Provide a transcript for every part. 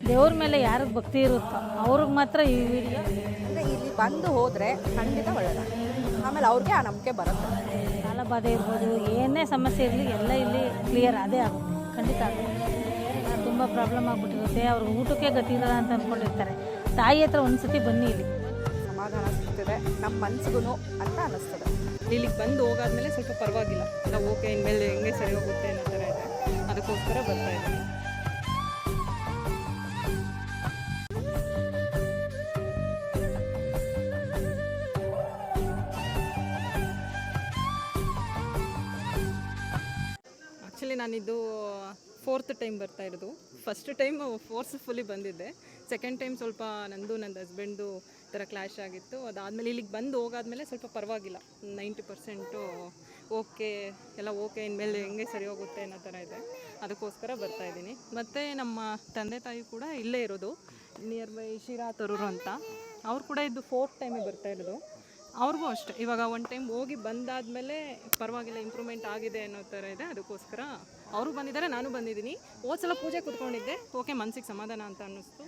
ದೇವ್ರ ಮೇಲೆ ಯಾರಿಗೆ ಭಕ್ತಿ ಇರುತ್ತೋ ಅವ್ರಿಗೆ ಮಾತ್ರ ಈ ವಿಡಿಯೋ. ಅಂದರೆ ಇಲ್ಲಿ ಬಂದು ಹೋದರೆ ಖಂಡಿತ ಒಳ್ಳೆಯದಾಗುತ್ತೆ ಆಮೇಲೆ ಅವ್ರಿಗೆ ಆ ನಂಬಿಕೆ ಬರುತ್ತೆ. ಸಾಲ ಬಾಧೆ ಇರ್ಬೋದು ಏನೇ ಸಮಸ್ಯೆ ಇರಲಿ ಎಲ್ಲ ಇಲ್ಲಿ ಕ್ಲಿಯರ್ ಅದೇ ಆಗುತ್ತೆ. ಖಂಡಿತ ಆಗುತ್ತೆ. ತುಂಬ ಪ್ರಾಬ್ಲಮ್ ಆಗಿಬಿಟ್ಟಿರುತ್ತೆ. ಅವ್ರಿಗೆ ಊಟಕ್ಕೆ ಗತಿ ಇರಲ್ಲ ಅಂತ ಅಂದ್ಕೊಂಡಿರ್ತಾರೆ ತಾಯಿ ಹತ್ರ ಒಂದು ಸತಿ ಬನ್ನಿ ಇಲ್ಲಿ. ಸಮಾಧಾನ ಸಿಗ್ತದೆ. ನಮ್ಮ ಮನ್ಸಿಗೂ ಅಂತ ಅನ್ನಿಸ್ತದೆ. ಇಲ್ಲಿಗೆ ಬಂದು ಹೋಗಾದ್ಮೇಲೆ ಸ್ವಲ್ಪ ಪರವಾಗಿಲ್ಲ. ಎಲ್ಲ ಓಕೆ ಇನ್ಮೇಲೆ ಹೆಂಗೆ ಸರಿ ಹೋಗುತ್ತೆ ಅನ್ನೋ ಥರ ಇದೆ. ಅದಕ್ಕೋಸ್ಕರ ಬರ್ತಾ ಇದ್ದೀನಿ ಆ್ಯಕ್ಚುಲಿ ನಾನಿದು ಫೋರ್ತ್ ಟೈಮ್ ಬರ್ತಾ ಇರೋದು. ಫಸ್ಟ್ ಟೈಮ್ ಫೋರ್ಸ್ಫುಲಿ ಬಂದಿದ್ದೆ. ಸೆಕೆಂಡ್ ಟೈಮ್ ಸ್ವಲ್ಪ ನಂದು ನನ್ನ ಹಸ್ಬೆಂಡ್ದು ಥರ ಕ್ಲ್ಯಾಶ್ ಆಗಿತ್ತು. ಅದಾದಮೇಲೆ ಇಲ್ಲಿಗೆ ಬಂದು ಹೋಗಾದ್ಮೇಲೆ ಸ್ವಲ್ಪ ಪರವಾಗಿಲ್ಲ. ನೈಂಟಿ ಪರ್ಸೆಂಟು ಓಕೆ, ಎಲ್ಲ ಓಕೆ, ಇನ್ಮೇಲೆ ಹೆಂಗೆ ಸರಿ ಹೋಗುತ್ತೆ ಅನ್ನೋ ಥರ ಇದೆ. ಅದಕ್ಕೋಸ್ಕರ ಬರ್ತಾ ಇದ್ದೀನಿ. ಮತ್ತು ನಮ್ಮ ತಂದೆ ತಾಯಿ ಕೂಡ ಇಲ್ಲೇ ಇರೋದು. ನಿಯರ್ ಬೈ ಶಿರಾ ತರೂರು ಅಂತ. ಅವ್ರು ಕೂಡ ಇದು ಫೋರ್ತ್ ಟೈಮಿಗೆ ಬರ್ತಾ ಇರೋದು. ಅವ್ರಿಗೂ ಅಷ್ಟೇ. ಇವಾಗ ಒನ್ ಟೈಮ್ ಹೋಗಿ ಬಂದಾದಮೇಲೆ ಪರವಾಗಿಲ್ಲ ಇಂಪ್ರೂವ್ಮೆಂಟ್ ಆಗಿದೆ ಅನ್ನೋ ಥರ ಇದೆ, ಅದಕ್ಕೋಸ್ಕರ ಅವರು ಬಂದಿದ್ದಾರೆ, ನಾನು ಬಂದಿದ್ದೀನಿ. ಹೋದ ಸಲ ಪೂಜೆ ಕೂತ್ಕೊಂಡಿದ್ದೆ. ಓಕೆ ಮನಸ್ಸಿಗೆ ಸಮಾಧಾನ ಅಂತ ಅನ್ನಿಸ್ತು.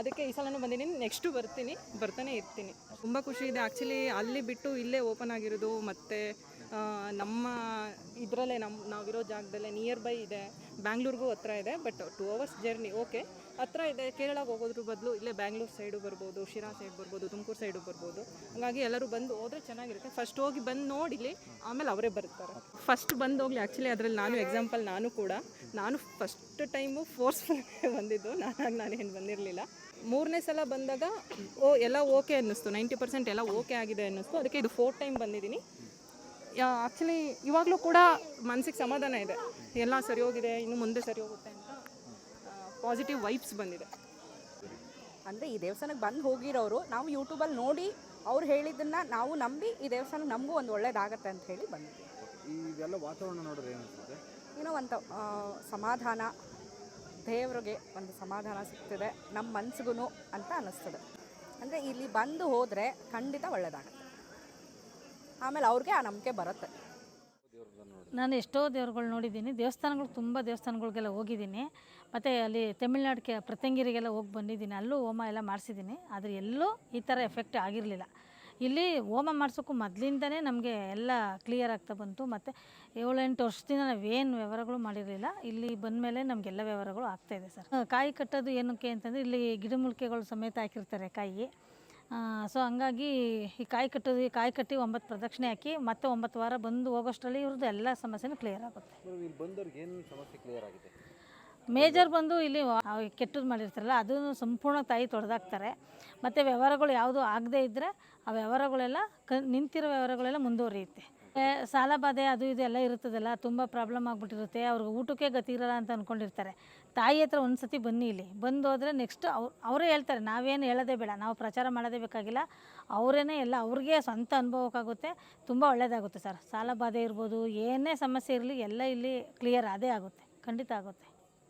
ಅದಕ್ಕೆ ಈ ಸಲನೂ ಬಂದಿದ್ದೀನಿ. ನೆಕ್ಸ್ಟು ಬರ್ತೀನಿ. ಬರ್ತಾನೆ ಇರ್ತೀನಿ. ತುಂಬ ಖುಷಿ ಇದೆ. ಆ್ಯಕ್ಚುಲಿ ಅಲ್ಲಿ ಬಿಟ್ಟು ಇಲ್ಲೇ ಓಪನ್ ಆಗಿರೋದು ಮತ್ತು ನಮ್ಮ ಇದರಲ್ಲೇ ನಮ್ಮ ನಾವಿರೋ ಜಾಗದಲ್ಲೇ ನಿಯರ್ ಬೈ ಇದೆ. ಬ್ಯಾಂಗ್ಳೂರ್ಗೂ ಹತ್ರ ಇದೆ but two hours journey okay ಹತ್ರ ಇದೆ, ಕೇರಳಕ್ಕೆ ಹೋಗೋದ್ರ ಬದಲು ಇಲ್ಲೇ ಬ್ಯಾಂಗ್ಳೂರು ಸೈಡು ಬರ್ಬೋದು, ಶಿರಾ ಸೈಡ್ ಬರ್ಬೋದು, ತುಮಕೂರು ಸೈಡು ಬರ್ಬೋದು. ಹಾಗಾಗಿ ಎಲ್ಲರೂ ಬಂದು ಹೋದರೆ ಚೆನ್ನಾಗಿರುತ್ತೆ. ಫಸ್ಟ್ ಹೋಗಿ ಬಂದು ನೋಡಿಲಿ ಆಮೇಲೆ ಅವರೇ ಬರ್ತಾರೆ. ಫಸ್ಟ್ ಬಂದು ಹೋಗ್ಲಿ ಆ್ಯಕ್ಚುಲಿ ಅದರಲ್ಲಿ ನಾನು ಎಕ್ಸಾಂಪಲ್ ನಾನು ಕೂಡ. ನಾನು ಫಸ್ಟ್ ಟೈಮು ಫೋರ್ಸ್ಫುಲ್ ಬಂದಿದ್ದು. ನಾನಾಗಿ ನಾನು ಏನು ಬಂದಿರಲಿಲ್ಲ. ಮೂರನೇ ಸಲ ಬಂದಾಗ, ಓ, ಎಲ್ಲ ಓಕೆ ಅನ್ನಿಸ್ತು. ನೈಂಟಿ ಪರ್ಸೆಂಟ್ ಎಲ್ಲ ಓಕೆ ಆಗಿದೆ ಅನ್ನಿಸ್ತು. ಅದಕ್ಕೆ ಇದು ಫೋರ್ ಟೈಮ್ ಬಂದಿದ್ದೀನಿ. ಆ್ಯಕ್ಚುಲಿ ಇವಾಗಲೂ ಕೂಡ ಮನಸ್ಸಿಗೆ ಸಮಾಧಾನ ಇದೆ. ಎಲ್ಲ ಸರಿ ಹೋಗಿದೆ ಇನ್ನು ಮುಂದೆ ಸರಿ ಹೋಗುತ್ತೆ ಅಂತ ಪಾಸಿಟಿವ್ ವೈಬ್ಸ್ ಬಂದಿದೆ. ಅಂದರೆ ಈ ದೇವಸ್ಥಾನಕ್ಕೆ ಬಂದು ಹೋಗಿರೋರು ನಾವು ಯೂಟ್ಯೂಬಲ್ಲಿ ನೋಡಿ ಅವ್ರು ಹೇಳಿದ್ದನ್ನು ನಾವು ನಂಬಿ ಈ ದೇವಸ್ಥಾನ ನಮಗೂ ಒಂದು ಒಳ್ಳೇದಾಗತ್ತೆ ಅಂತ ಹೇಳಿ ಬಂದ್ವಿ. ಇದೆಲ್ಲ ವಾತಾವರಣ ನೋಡಿದ್ರೆ ಏನೋ ಒಂದು ಸಮಾಧಾನ ದೇವ್ರಿಗೆ ಒಂದು ಸಮಾಧಾನ ಸಿಗ್ತದೆ ನಮ್ಮ ಮನ್ಸಿಗೂ ಅಂತ ಅನ್ನಿಸ್ತದೆ ಅಂದರೆ ಇಲ್ಲಿ ಬಂದು ಹೋದರೆ ಖಂಡಿತ ಒಳ್ಳೆಯದಾಗತ್ತೆ ಆಮೇಲೆ ಅವ್ರಿಗೆ ಆ ನಂಬಿಕೆ ಬರುತ್ತೆ. ನಾನು ಎಷ್ಟೋ ದೇವ್ರುಗಳು ನೋಡಿದ್ದೀನಿ. ದೇವಸ್ಥಾನಗಳು ತುಂಬ ದೇವಸ್ಥಾನಗಳಿಗೆಲ್ಲ ಹೋಗಿದ್ದೀನಿ. ಮತ್ತು ಅಲ್ಲಿ ತಮಿಳ್ನಾಡಿಗೆ ಪ್ರತ್ಯಂಗಿರಿಗೆಲ್ಲ ಹೋಗಿ ಬಂದಿದ್ದೀನಿ. ಅಲ್ಲೂ ಹೋಮ ಎಲ್ಲ ಮಾಡಿಸಿದ್ದೀನಿ. ಆದರೆ ಎಲ್ಲೂ ಈ ಥರ ಎಫೆಕ್ಟ್ ಆಗಿರಲಿಲ್ಲ. ಇಲ್ಲಿ ಹೋಮ ಮಾಡಿಸೋಕ್ಕೂ ಮೊದಲಿಂದನೇ ನಮಗೆ ಎಲ್ಲ ಕ್ಲಿಯರ್ ಆಗ್ತಾ ಬಂತು. ಮತ್ತು ಏಳೆಂಟು ವರ್ಷದಿಂದ ನಾವೇನು ವ್ಯವಹಾರಗಳು ಮಾಡಿರಲಿಲ್ಲ. ಇಲ್ಲಿ ಬಂದಮೇಲೆ ನಮಗೆಲ್ಲ ವ್ಯವಹಾರಗಳು ಆಗ್ತಾಯಿದೆ ಸರ್. ಕಾಯಿ ಕಟ್ಟೋದು ಏನಕ್ಕೆ ಅಂತಂದರೆ, ಇಲ್ಲಿ ಗಿಡಮೂಲಿಕೆಗಳು ಸಮೇತ ಹಾಕಿರ್ತಾರೆ ಕಾಯಿ. ಸೊ ಹಂಗಾಗಿ ಈ ಕಾಯಿ ಕಟ್ಟೋದು ಈ ಕಾಯಿ ಕಟ್ಟಿ ಒಂಬತ್ತು ಪ್ರದಕ್ಷಿಣೆ ಹಾಕಿ ಮತ್ತೆ ಒಂಬತ್ತು ವಾರ ಬಂದು ಹೋಗೋಷ್ಟರಲ್ಲಿ ಇವ್ರದ್ದು ಎಲ್ಲ ಸಮಸ್ಯೆನೂ ಕ್ಲಿಯರ್ ಆಗುತ್ತೆ. ಇಲ್ಲಿ ಬಂದವ್ರಿಗೆ ಏನು ಸಮಸ್ಯೆ ಕ್ಲಿಯರ್ ಆಗಿದೆ? ಮೇಜರ್ ಬಂದು ಇಲ್ಲಿ ಕೆಟ್ಟದ್ದು ಮಾಡಿರ್ತಾರಲ್ಲ ಅದನ್ನು ಸಂಪೂರ್ಣ ತಾಯಿ ತೊಡೆದಾಕ್ತಾರೆ. ಮತ್ತು ವ್ಯವಹಾರಗಳು ಯಾವುದು ಆಗದೇ ಇದ್ದರೆ ಆ ವ್ಯವಹಾರಗಳೆಲ್ಲ ಕ ನಿಂತಿರೋ ವ್ಯವಹಾರಗಳೆಲ್ಲ ಮುಂದುವರಿಯುತ್ತೆ. ಸಾಲ ಬಾಧೆ ಅದು ಇದು ಎಲ್ಲ ಇರುತ್ತದಲ್ಲ ತುಂಬ ಪ್ರಾಬ್ಲಮ್ ಆಗಿಬಿಟ್ಟಿರುತ್ತೆ ಅವ್ರಿಗೆ ಊಟಕ್ಕೆ ಗತಿ ಇರಲ್ಲ ಅಂತ ಅಂದ್ಕೊಂಡಿರ್ತಾರೆ ತಾಯಿ ಹತ್ರ ಒಂದು ಸತಿ ಬನ್ನಿ ಇಲ್ಲಿ. ಬಂದು ಹೋದರೆ ನೆಕ್ಸ್ಟ್ ಅವ್ರು, ಅವರೇ ಹೇಳ್ತಾರೆ, ನಾವೇನು ಹೇಳೋದೇ ಬೇಡ, ನಾವು ಪ್ರಚಾರ ಮಾಡೋದೇ ಬೇಕಾಗಿಲ್ಲ. ಅವರೇನೆ ಎಲ್ಲ ಅವ್ರಿಗೆ ಸ್ವಂತ ಅನುಭವಕ್ಕಾಗುತ್ತೆ, ತುಂಬ ಒಳ್ಳೆಯದಾಗುತ್ತೆ ಸರ್. ಸಾಲ ಬಾಧೆ ಇರ್ಬೋದು, ಏನೇ ಸಮಸ್ಯೆ ಇರಲಿ ಎಲ್ಲ ಇಲ್ಲಿ ಕ್ಲಿಯರ್ ಅದೇ ಆಗುತ್ತೆ, ಖಂಡಿತ ಆಗುತ್ತೆ.